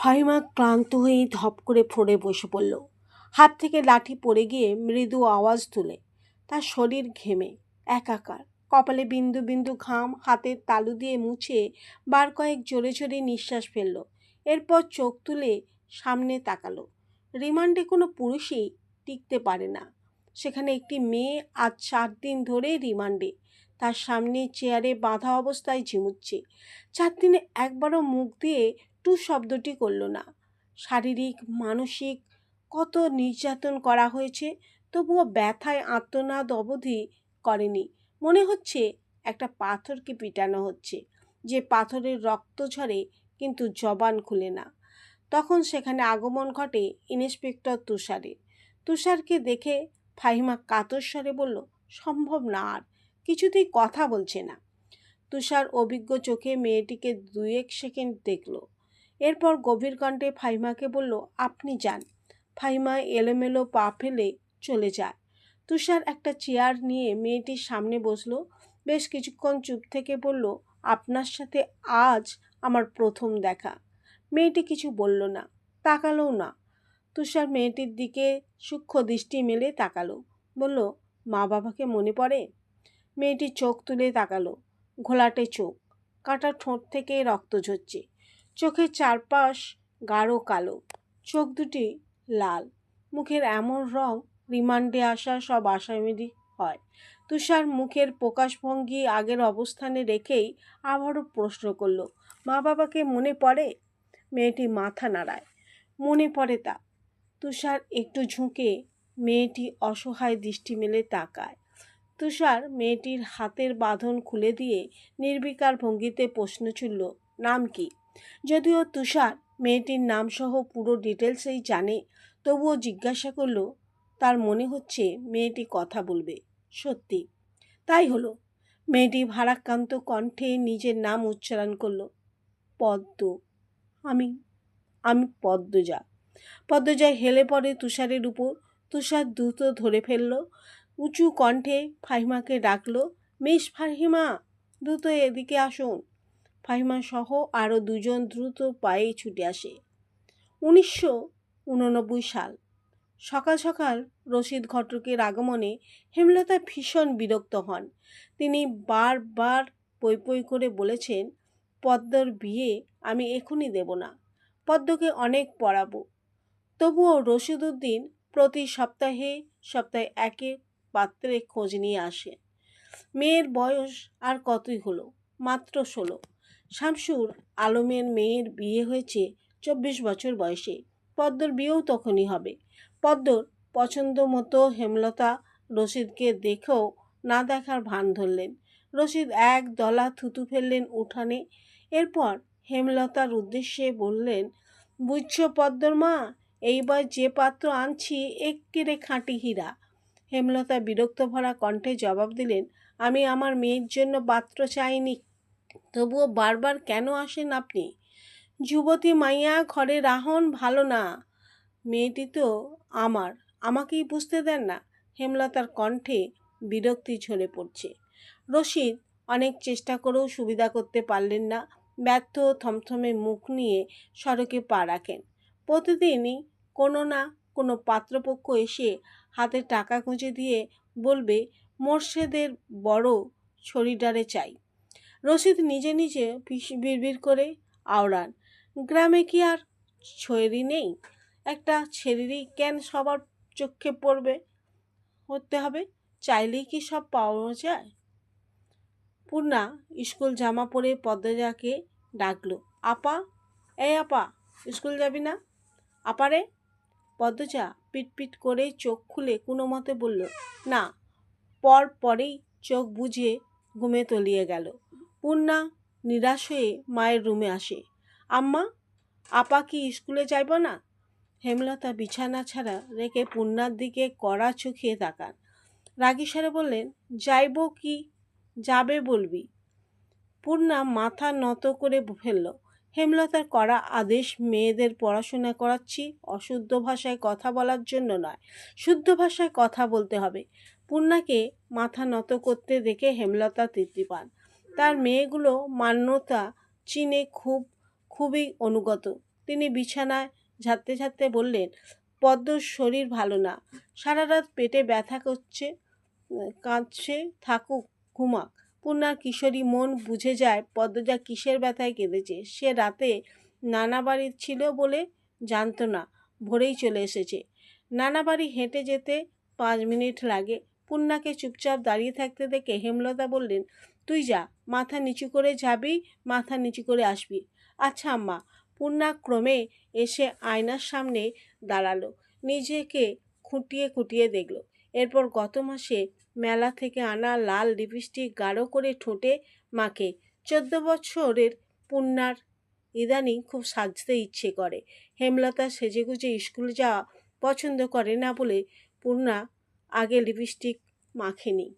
ফাহিমা ক্লান্ত হয়ে ধপ করে ফ্লোরে বসে পড়ল। হাত থেকে লাঠি পড়ে গিয়ে মৃদু আওয়াজ তুলে। তার শরীর ঘেমে, একাকার। কপালে বিন্দু বিন্দু ঘাম, হাতের তালু দিয়ে মুছে বার কয়েক জোরে জোরে নিঃশ্বাস ফেলল। এরপর চোখ তুলে সামনে তাকালো। রিমান্ডে কোনো পুরুষই টিকতে পারে না। সেখানে একটি মেয়ে আজ চার দিন ধরে রিমান্ডে। তার সামনে চেয়ারে বাঁধা অবস্থায় ঝিমুচ্ছে। চার দিনে একবারও মুখ দিয়ে টু শব্দটি করল না। শারীরিক, মানসিক কত নির্যাতন করা হয়েছে তবুও ব্যথায় আত্মনাদ অবধি করেনি। মনে হচ্ছে একটা পাথরকে পিটানো হচ্ছে। যে পাথরের রক্ত ঝরে কিন্তু জবান খুলে না। তখন সেখানে আগমন ঘটে ইন্সপেক্টর তুষারের। তুষারকে দেখে ফাহিমা কাতর স্বরে বলল, সম্ভব না আর, কিছুতেই কথা বলছে না। তুষার অভিজ্ঞ চোখে মেয়েটিকে দুই এক সেকেন্ড দেখল। এরপর গভীর কণ্ঠে ফাইমাকে বলল, আপনি যান। ফাইমা এলোমেলো পা ফেলে চলে যায়। তুষার একটা চেয়ার নিয়ে মেয়েটির সামনে বসল। বেশ কিছুক্ষণ চুপ থেকে বলল, আপনার সাথে আজ আমার প্রথম দেখা। মেয়েটি কিছু বলল না, তাকালোও না। তুষার মেয়েটির দিকে সূক্ষ্ম দৃষ্টি মেলে তাকালো। বলল, মা বাবাকে মনে পড়ে? মেয়েটি চোখ তুলে তাকালো, ঘোলাটে চোখ। কাটা ঠোঁট থেকে রক্ত ঝরছে। চোখের চারপাশ গাঢ় কালো, চোখ দুটি লাল। মুখের এমন রং রিমান্ডে আসা সব আসামিরই হয়। তুষার মুখের প্রকাশভঙ্গি আগের অবস্থানে রেখেই আবারও প্রশ্ন করল, মা বাবাকে মনে পড়ে? মেয়েটি মাথা নাড়ায়, মনে পড়ে তা। তুষার একটু ঝুঁকে মেয়েটি অসহায় দৃষ্টি মেলে তাকায়। তুষার মেয়েটির হাতের বাঁধন খুলে দিয়ে নির্বিকার ভঙ্গিতে প্রশ্ন ছুড়ল, নাম কি? যদিও তুষার মেয়েটির নামসহ পুরো ডিটেলসেই জানে, তবুও জিজ্ঞাসা করল, তার মনে হচ্ছে মেয়েটি কথা বলবে? সত্যি। তাই হলো। মেয়েটি ভারাক্রান্ত কণ্ঠে নিজের নাম উচ্চারণ করল, পদ্ম। আমি আমি পদ্মজা। পদ্মজা হেলে পড়ে তুষারের উপর। তুষার দ্রুত ধরে ফেলল, উঁচু কণ্ঠে ফাহিমাকে ডাকল মিস ফাহিমা, দ্রুত এদিকে আসুন। ফাহিমা সহ আরও দুজন দ্রুত পায়ে ছুটে আসে। উনিশশো উননব্বই সাল, সকাল সকাল রশিদ ঘটকের আগমনে হেমলতা ভীষণ বিরক্ত হন। তিনি বারবার পই পই করে বলেছেন, পদ্মর বিয়ে আমি এখনই দেব না, পদ্মকে অনেক পড়াবো। তবুও রশিদুদ্দিন প্রতি সপ্তাহে সপ্তাহে একে পাত্রে খোঁজ নিয়ে আসে। মেয়ের বয়স আর কতই হলো? মাত্র ষোলো। শামসুর আলমের মেয়ের বিয়ে হয়েছে চব্বিশ বছর বয়সে। পদ্মর বিয়েও তখনই হবে। পদ্মর পছন্দ মতো হেমলতা রশিদকে দেখেও না দেখার ভান ধরলেন। রশিদ এক দলা থুতু ফেললেন উঠানে। এরপর হেমলতার উদ্দেশ্যে বললেন, বুঝছ পদ্মর মা এইবার যে পাত্র আনছি এক্কেরে খাঁটি হীরা। হেমলতা বিরক্ত ভরা কণ্ঠে জবাব দিলেন, আমি আমার মেয়ের জন্য পাত্র চাইনি তবুও বারবার কেন আসেন আপনি? যুবতী মাইয়া ঘরে, রাহন ভালো না। মেয়েটি তো আমার, আমাকেই বুঝতে দেন না। হেমলতার কণ্ঠে বিরক্তি ঝরে পড়ছে। রশিদ অনেক চেষ্টা করেও সুবিধা করতে পারলেন না। ব্যর্থ থমথমে মুখ নিয়ে সড়কে পা রাখেন। প্রতিদিনই কোনো না কোনো পাত্রপক্ষ এসে হাতে টাকা খুঁজে দিয়ে বলবে, মোর্শেদের বড় ছড়িডারে চাই। রশিদ নিজে নিজে বিড়বিড় করে আওড়ান, গ্রামে কি আর ছয়েরি নেই? একটা ছেলেরই কেন সবার চোখে পড়বে? হতে হবে, চাইলেই কি সব পাওয়া যায়? পূর্ণা স্কুল জামা পরে পদ্মজাকে ডাকলো, আপা এ আপা, স্কুল যাবি না? আপারে পদ্মজা পিটপিট করে চোখ খুলে কোনো মতে বলল, না। পর পরেই চোখ বুঝে ঘুমে তলিয়ে গেল। পূর্ণা নিরাশ হয়ে মায়ের রুমে আসে। আম্মা, আপা কি স্কুলে যাইব না? হেমলতা বিছানা ছাড়া রেখে পূর্ণার দিকে কড়া চোখিয়ে তাকান। রাগী স্বরে বললেন, যাইব কি? যাবে বলবি? পূর্ণা মাথা নত করে ফেলল। হেমলতার করা আদেশ মেয়েদের পড়াশোনা করাচ্ছি, অশুদ্ধ ভাষায় কথা বলার জন্য নয়, শুদ্ধ ভাষায় কথা বলতে হবে। পূর্ণাকে মাথা নত করতে দেখে হেমলতা তৃপ্তি পান। তার মেয়েগুলো মান্যতা চীনে খুব, খুবই অনুগত। তিনি বিছানায় ঝাড়তে ঝাড়তে বললেন পদ্মর শরীর ভালো না। সারা রাত পেটে ব্যথা করছে, কাঁদছে, থাকুক, ঘুমাক। পূর্ণার কিশোরী মন বুঝে যায় পদ্মজা কিসের ব্যথায় কেঁদেছে। সে রাতে নানা বাড়ির ছিল বলে জানতো না, ভোরেই চলে এসেছে। নানা বাড়ি হেঁটে যেতে পাঁচ মিনিট লাগে। পূর্ণাকে চুপচাপ দাঁড়িয়ে থাকতে দেখে হেমলতা বললেন, তুই যা মাথা নিচু করে যাবি, মাথা নিচু করে আসবি। আচ্ছা আম্মা, পূর্ণা ক্রমে এসে আয়নার সামনে দাঁড়াল, নিজেকে খুঁটিয়ে খুঁটিয়ে দেখল। এরপর গত মাসে মেলা থেকে আনা লাল লিপস্টিক গাঢ় করে ঠোঁটে মাকে চোদ্দ বছরের পূর্ণার ইদানিং খুব সাজতে ইচ্ছে করে। হেমলতা সেজেগুজে স্কুল যাওয়া পছন্দ করে না বলে পূর্ণা আগে লিপস্টিক মাখেনি।